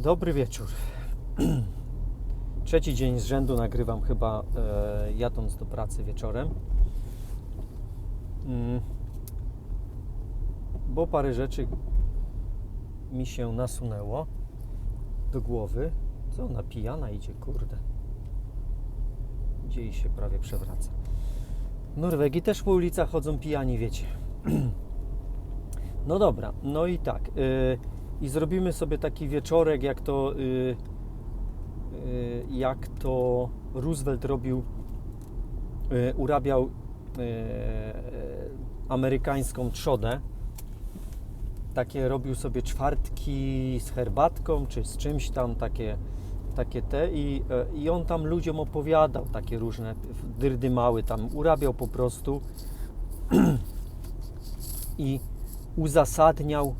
Dobry wieczór. Trzeci dzień z rzędu nagrywam chyba e, jadąc do pracy wieczorem. Mm. Bo parę rzeczy mi się nasunęło do głowy. Co ona pijana idzie, kurde. Idzie i się prawie przewraca. W Norwegii też po ulicach chodzą pijani, wiecie. No dobra, no i tak. y, I zrobimy sobie taki wieczorek, jak to, y, y, jak to Roosevelt robił, y, urabiał y, amerykańską trzodę. Takie robił sobie czwartki z herbatką, czy z czymś tam, takie, takie te. I, e, I on tam ludziom opowiadał takie różne dyrdy mały, tam urabiał po prostu. I uzasadniał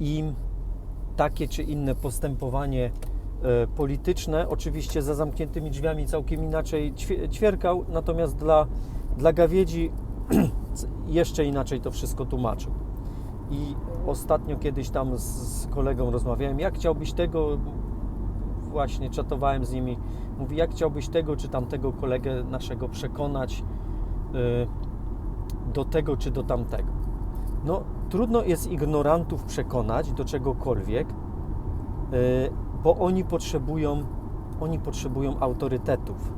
im takie czy inne postępowanie e, polityczne. Oczywiście za zamkniętymi drzwiami całkiem inaczej ćwie- ćwierkał, natomiast dla, dla gawiedzi jeszcze inaczej to wszystko tłumaczył. I ostatnio kiedyś tam z, z kolegą rozmawiałem, jak chciałbyś tego, właśnie czatowałem z nimi, mówi, jak chciałbyś tego czy tamtego kolegę naszego przekonać y, do tego czy do tamtego. No, trudno jest ignorantów przekonać do czegokolwiek, y, bo oni potrzebują, oni potrzebują autorytetów.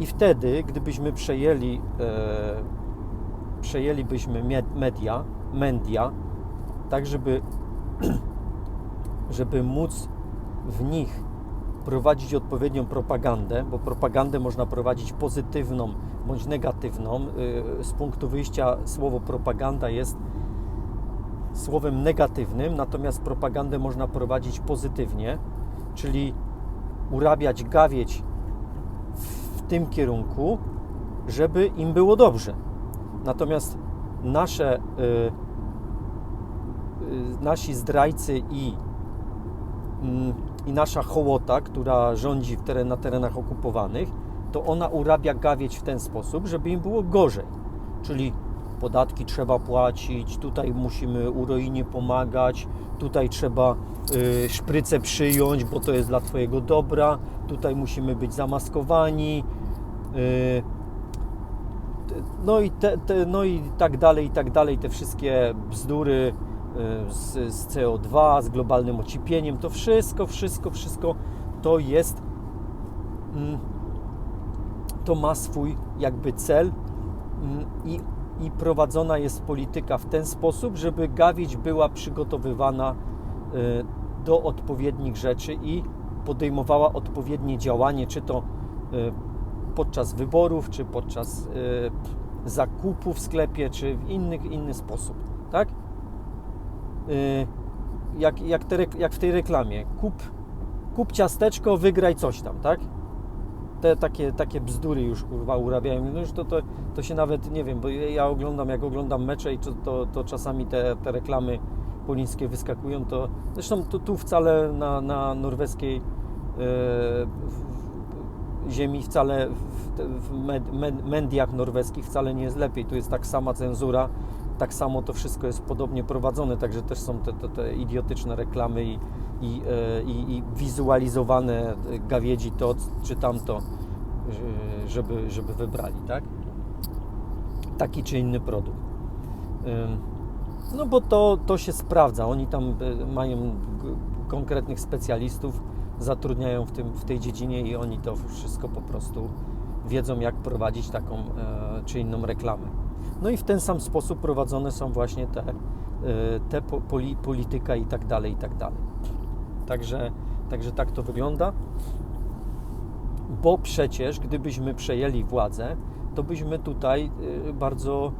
I wtedy, gdybyśmy przejęli, e, przejęlibyśmy me- media, media, tak żeby, żeby móc w nich prowadzić odpowiednią propagandę, bo propagandę można prowadzić pozytywną bądź negatywną. Y, Z punktu wyjścia słowo propaganda jest słowem negatywnym, natomiast propagandę można prowadzić pozytywnie, czyli urabiać, gawieć w tym kierunku, żeby im było dobrze. Natomiast nasze, y, y, nasi zdrajcy i, mm, i nasza hołota, która rządzi w teren, na terenach okupowanych, to ona urabia gawieć w ten sposób, żeby im było gorzej. Czyli podatki trzeba płacić, tutaj musimy Uroinie pomagać, tutaj trzeba y, szprycę przyjąć, bo to jest dla Twojego dobra, tutaj musimy być zamaskowani. Y, no i, te, te, no i tak dalej, i tak dalej, te wszystkie bzdury y, z, z CO2, z globalnym ociepieniem, to wszystko, wszystko, wszystko to jest, mm, to ma swój jakby cel mm, i, i prowadzona jest polityka w ten sposób, żeby gawieć była przygotowywana y, do odpowiednich rzeczy i podejmowała odpowiednie działanie, czy to y, podczas wyborów, czy podczas y, zakupu w sklepie, czy w inny, inny sposób, tak? Jak, jak, te, jak w tej reklamie, kup, kup ciasteczko, wygraj coś tam, tak? Te takie, takie bzdury już kurwa urabiają, no już to, to, to się nawet, nie wiem, bo ja oglądam, jak oglądam mecze i to, to, to czasami te, te reklamy polińskie wyskakują, to zresztą tu, tu wcale na, na norweskiej e, ziemi wcale w, w med, med, mediach norweskich wcale nie jest lepiej. Tu jest tak sama cenzura, tak samo to wszystko jest podobnie prowadzone, także też są te, te, te idiotyczne reklamy i, i, e, i, i wizualizowane gawiedzi to czy tamto, że- żeby, żeby wybrali, tak? Taki czy inny produkt. No bo to, to się sprawdza. Oni tam e, mają konkretnych specjalistów, zatrudniają w, tym, w tej dziedzinie i oni to wszystko po prostu wiedzą, jak prowadzić taką e, czy inną reklamę. No i w ten sam sposób prowadzone są właśnie te, e, te po, poli, polityka i tak dalej, i tak dalej. Także, także tak to wygląda. Bo przecież, gdybyśmy przejęli władzę, to byśmy tutaj e, bardzo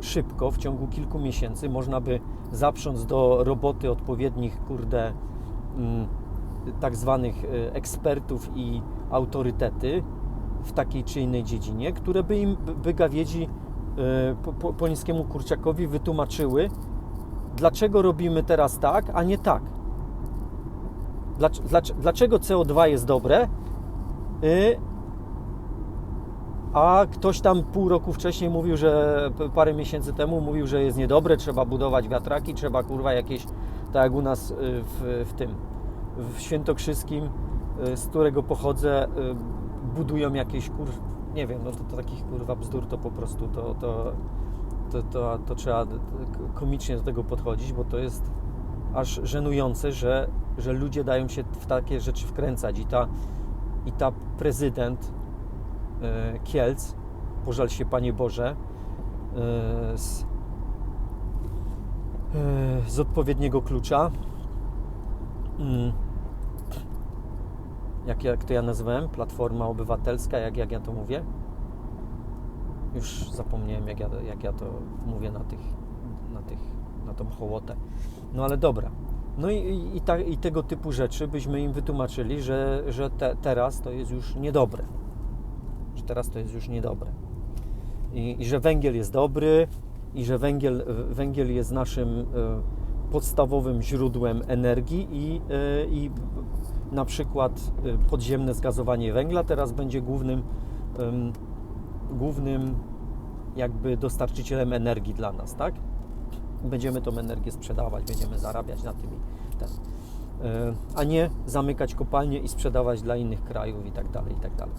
szybko, w ciągu kilku miesięcy, można by zaprząc do roboty odpowiednich, kurde, mm, tak zwanych e, ekspertów i autorytety w takiej czy innej dziedzinie, które by im, by gawiedzi e, po, po, kurczakowi wytłumaczyły, dlaczego robimy teraz tak, a nie tak. Dlac- dlac- Dlaczego CO2 jest dobre, y, a ktoś tam pół roku wcześniej mówił, że parę miesięcy temu mówił, że jest niedobre, trzeba budować wiatraki, trzeba kurwa jakieś Tak jak u nas y, w, w tym, w Świętokrzyskim, y, z którego pochodzę, budują jakieś kur... nie wiem, no to, to takich kurwa bzdur to po prostu to, to, to, to, to trzeba komicznie do tego podchodzić, bo to jest aż żenujące, że, że ludzie dają się w takie rzeczy wkręcać i ta, i ta prezydent Kielc, pożal się Panie Boże, z, z odpowiedniego klucza. Mm. Jak, jak to ja nazywałem? Platforma Obywatelska, jak, jak ja to mówię? Już zapomniałem, jak ja, jak ja to mówię na tych, na tych, na tą hołotę. No ale dobra. No i, i, ta, i tego typu rzeczy byśmy im wytłumaczyli, że, że te, teraz to jest już niedobre. Że teraz to jest już niedobre. I, i że węgiel jest dobry, i że węgiel, węgiel jest naszym e, podstawowym źródłem energii i, e, i na przykład e, podziemne zgazowanie węgla teraz będzie głównym, głównym jakby dostarczycielem energii dla nas, tak? Będziemy tą energię sprzedawać, będziemy zarabiać na tym, ten, a nie zamykać kopalnie i sprzedawać dla innych krajów i tak dalej, i tak dalej.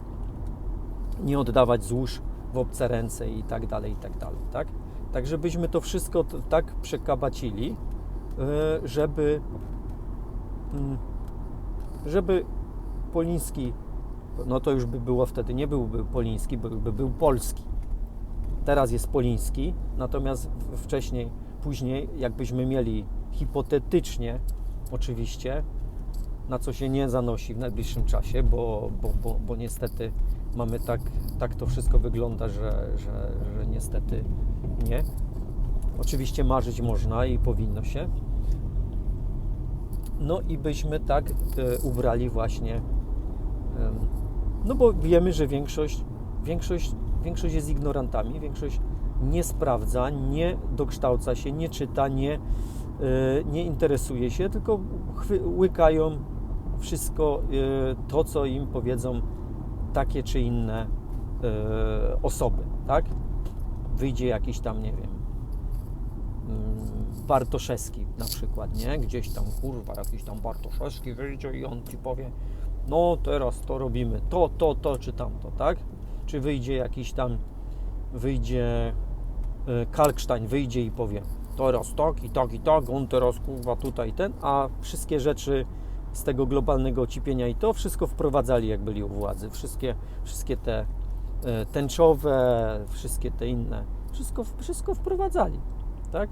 Nie oddawać złóż w obce ręce i tak dalej, i tak dalej, tak? Tak, żebyśmy to wszystko tak przekabacili, e, żeby, mm, żeby Poliński, no to już by było wtedy, nie byłby Poliński, by był Polski. Teraz jest Poliński, natomiast wcześniej, później, jakbyśmy mieli hipotetycznie, oczywiście, na co się nie zanosi w najbliższym czasie, bo, bo, bo, bo niestety mamy tak, tak to wszystko wygląda, że, że, że niestety nie. Oczywiście marzyć można i powinno się. No i byśmy tak e, ubrali właśnie, no bo wiemy, że większość, większość, większość jest ignorantami, większość nie sprawdza, nie dokształca się, nie czyta, nie, e, nie interesuje się, tylko łykają wszystko e, to, co im powiedzą takie czy inne e, osoby, tak? Wyjdzie jakiś tam, nie wiem, mm, Bartoszewski na przykład, nie? Gdzieś tam, kurwa, jakiś tam Bartoszewski wyjdzie i on Ci powie no teraz to robimy, to, to, to czy tamto, tak? Czy wyjdzie jakiś tam, wyjdzie e, Kalkstein, wyjdzie i powie teraz tak i tak i tak, on teraz kurwa tutaj ten, a wszystkie rzeczy z tego globalnego ocipienia i to wszystko wprowadzali, jak byli u władzy. Wszystkie, wszystkie te e, tęczowe, wszystkie te inne, wszystko, wszystko wprowadzali, tak?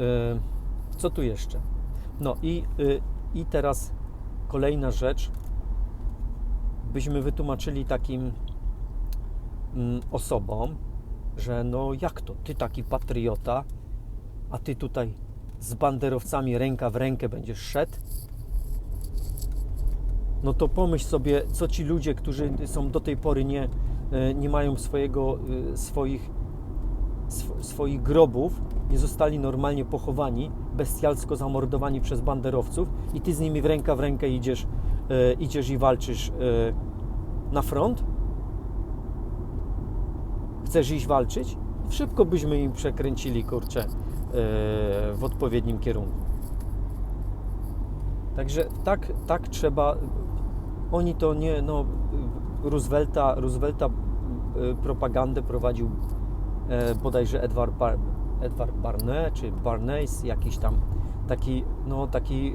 E, co tu jeszcze? No i, i teraz kolejna rzecz, byśmy wytłumaczyli takim osobom, że no jak to, ty taki patriota, a ty tutaj z banderowcami ręka w rękę będziesz szedł, no to pomyśl sobie, co ci ludzie, którzy są do tej pory nie, e, nie mają swojego, e, swoich, swoich grobów, nie zostali normalnie pochowani, bestialsko zamordowani przez banderowców i ty z nimi w ręka w rękę idziesz, e, idziesz i walczysz na front? Chcesz iść walczyć? Szybko byśmy im przekręcili, kurczę, w odpowiednim kierunku. Także tak, tak trzeba. Oni to nie, no, Roosevelta, Roosevelta y, propagandę prowadził e, bodajże Edward, Bar, Edward Barney, czy Barnes, jakiś tam taki, no, taki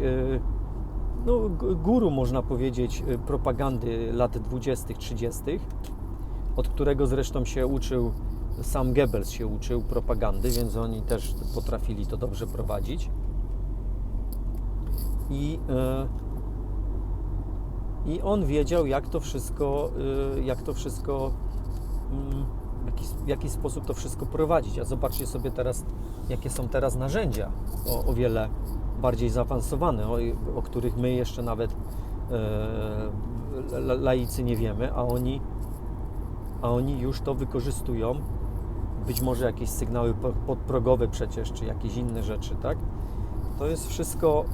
no, guru, można powiedzieć, propagandy lat 20., 30., od którego zresztą się uczył sam Goebbels się uczył propagandy, więc oni też potrafili to dobrze prowadzić. I, yy, i on wiedział, jak to wszystko, yy, jak to wszystko, w, jaki, w jaki sposób to wszystko prowadzić. A zobaczcie sobie teraz, jakie są teraz narzędzia, o, o wiele bardziej zaawansowane, o, o których my jeszcze nawet yy, laicy nie wiemy, a oni, a oni już to wykorzystują być może jakieś sygnały podprogowe przecież, czy jakieś inne rzeczy, tak? To jest wszystko,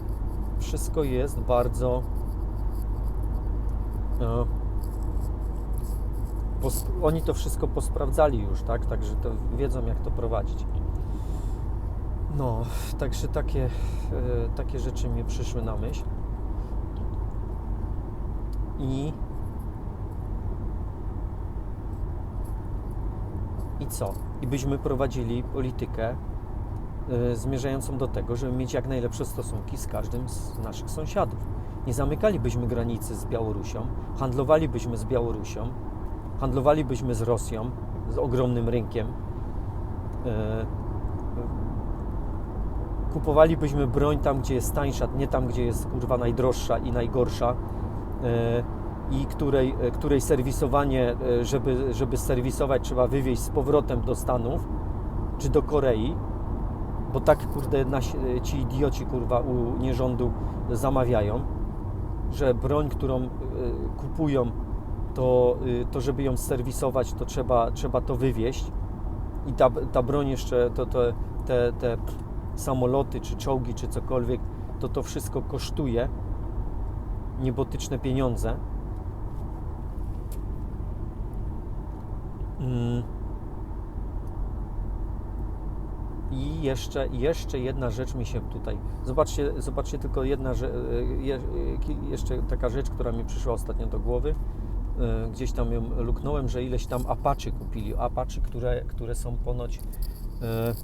wszystko jest bardzo no, oni to wszystko posprawdzali już, tak? Także to wiedzą, jak to prowadzić. No, także takie, e, takie rzeczy mi przyszły na myśl. I i co? I byśmy prowadzili politykę y, zmierzającą do tego, żeby mieć jak najlepsze stosunki z każdym z naszych sąsiadów. Nie zamykalibyśmy granicy z Białorusią, handlowalibyśmy z Białorusią, handlowalibyśmy z Rosją, z ogromnym rynkiem. Y, kupowalibyśmy broń tam, gdzie jest tańsza, nie tam, gdzie jest kurwa najdroższa i najgorsza. Y, i której, e, której serwisowanie, e, żeby, żeby serwisować, trzeba wywieźć z powrotem do Stanów czy do Korei, bo tak, kurde, nasi, e, ci idioci, kurwa, u nierządu zamawiają, że broń, którą kupują, to, to żeby ją serwisować, to trzeba, trzeba to wywieźć i ta, ta broń jeszcze, to, to, te, te samoloty, czy czołgi, czy cokolwiek, to to wszystko kosztuje niebotyczne pieniądze. I jeszcze, jeszcze jedna rzecz mi się tutaj. Zobaczcie, zobaczcie tylko jedna rzecz, jeszcze taka rzecz, która mi przyszła ostatnio do głowy. E, gdzieś tam ją luknąłem, że ileś tam Apaczy kupili. Apaczy, które, które są ponoć e,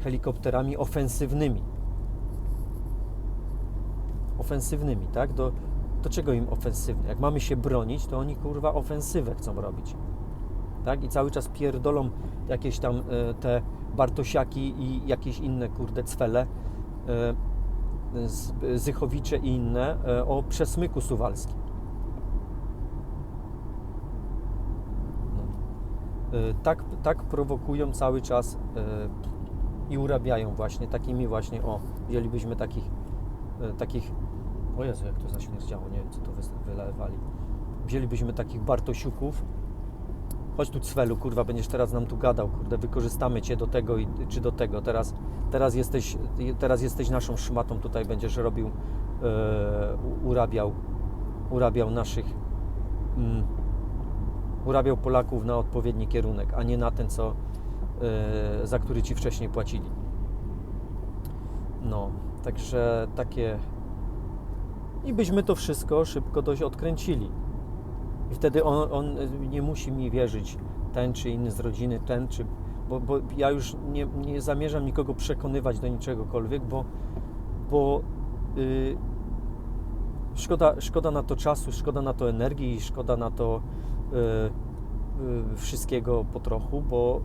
helikopterami ofensywnymi. Ofensywnymi, tak? Do, do czego im ofensywne? Jak mamy się bronić, to oni kurwa ofensywę chcą robić tak? I cały czas pierdolą jakieś tam e, te Bartosiaki i jakieś inne, kurde, cwele, e, Zychowicze i inne e, o przesmyku suwalskim. No. Tak, tak prowokują cały czas i urabiają właśnie takimi właśnie, o, wzięlibyśmy takich, takich, o Jezu, jak to zaśmierdziało, nie wiem, co to wylewali. Wzięlibyśmy takich Bartosiuków, chodź tu Cwelu, kurwa, będziesz teraz nam tu gadał, kurde, wykorzystamy Cię do tego i, czy do tego, teraz, teraz, jesteś, teraz jesteś naszą szmatą, tutaj będziesz robił, e, urabiał, urabiał naszych, mm, urabiał Polaków na odpowiedni kierunek, a nie na ten, co, e, za który Ci wcześniej płacili. No, także takie... I byśmy to wszystko szybko dość odkręcili. I wtedy on, on, nie musi mi wierzyć, ten czy inny z rodziny, ten czy. Bo, bo ja już nie, nie zamierzam nikogo przekonywać do niczegokolwiek, bo, bo yy, szkoda, szkoda na to czasu, szkoda na to energii szkoda na to yy, yy, wszystkiego po trochu, bo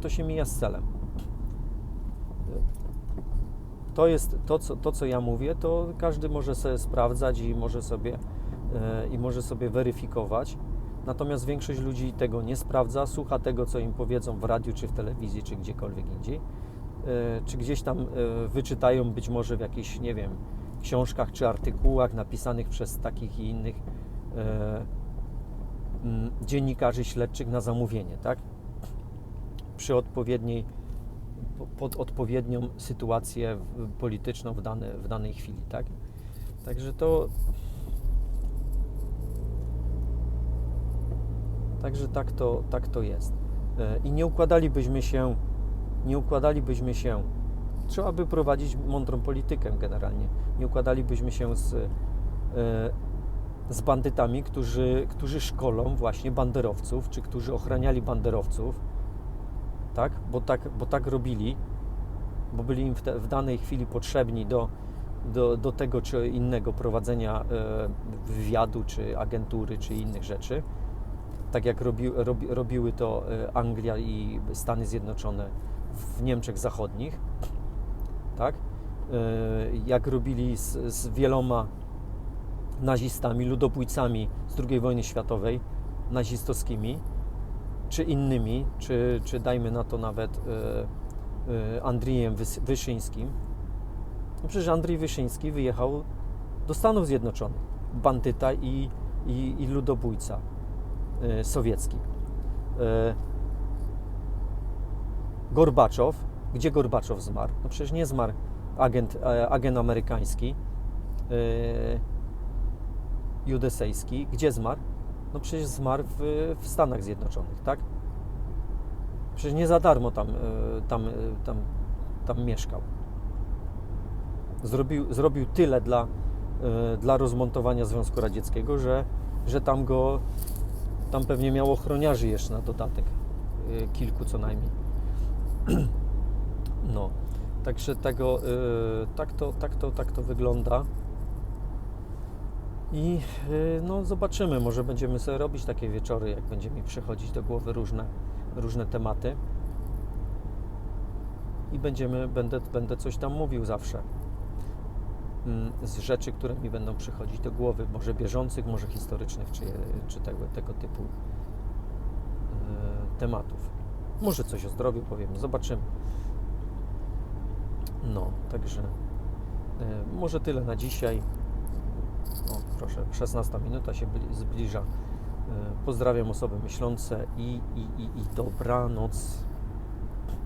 to się mija z celem. To jest to co, to, co ja mówię, to każdy może sobie sprawdzać i może sobie i może sobie weryfikować. Natomiast większość ludzi tego nie sprawdza, słucha tego, co im powiedzą w radiu, czy w telewizji, czy gdziekolwiek indziej. E, czy gdzieś tam e, wyczytają być może w jakichś, nie wiem, książkach czy artykułach napisanych przez takich i innych dziennikarzy śledczych na zamówienie, tak? Przy odpowiedniej, pod odpowiednią sytuację polityczną w, dane, w danej chwili, tak? Także to Także tak to, tak to jest. E, I nie układalibyśmy się, nie układalibyśmy się, trzeba by prowadzić mądrą politykę generalnie. Nie układalibyśmy się z, e, z bandytami, którzy, którzy szkolą właśnie banderowców, czy którzy ochraniali banderowców, tak? Bo tak, bo tak robili, bo byli im w, te, w danej chwili potrzebni do, do, do tego czy innego prowadzenia e, wywiadu, czy agentury, czy innych rzeczy tak jak robi, robi, robiły to e, Anglia i Stany Zjednoczone w Niemczech Zachodnich, tak? E, jak robili z, z wieloma nazistami, ludobójcami z II wojny światowej, nazistowskimi, czy innymi, czy, czy dajmy na to nawet e, Andrijem Wyszyńskim. No przecież Andrzej Wyszyński wyjechał do Stanów Zjednoczonych, bandyta i, i, i ludobójca. E, sowiecki. E, Gorbaczow, gdzie Gorbaczow zmarł? No przecież nie zmarł agent, e, agent amerykański, judesejski. Gdzie zmarł? No przecież zmarł w, w Stanach Zjednoczonych, tak? Przecież nie za darmo tam, tam, tam, tam mieszkał. Zrobił, zrobił tyle dla, dla rozmontowania Związku Radzieckiego, że, że tam go, tam pewnie miał ochroniarzy jeszcze na dodatek. E, Kilku co najmniej. No, także tego, e, tak, to, tak, to, tak to wygląda. I y, no, zobaczymy, może będziemy sobie robić takie wieczory, jak będzie mi przychodzić do głowy różne, różne tematy. I będziemy, będę, będę coś tam mówił zawsze. Mm, Z rzeczy, które mi będą przychodzić do głowy, może bieżących, może historycznych, czy, czy tego, tego typu y, tematów. Może coś o zdrowiu powiem, zobaczymy. No, także y, może tyle na dzisiaj. O, proszę, 16 minuta się bli- zbliża. E, Pozdrawiam osoby myślące i, i, i, i dobranoc.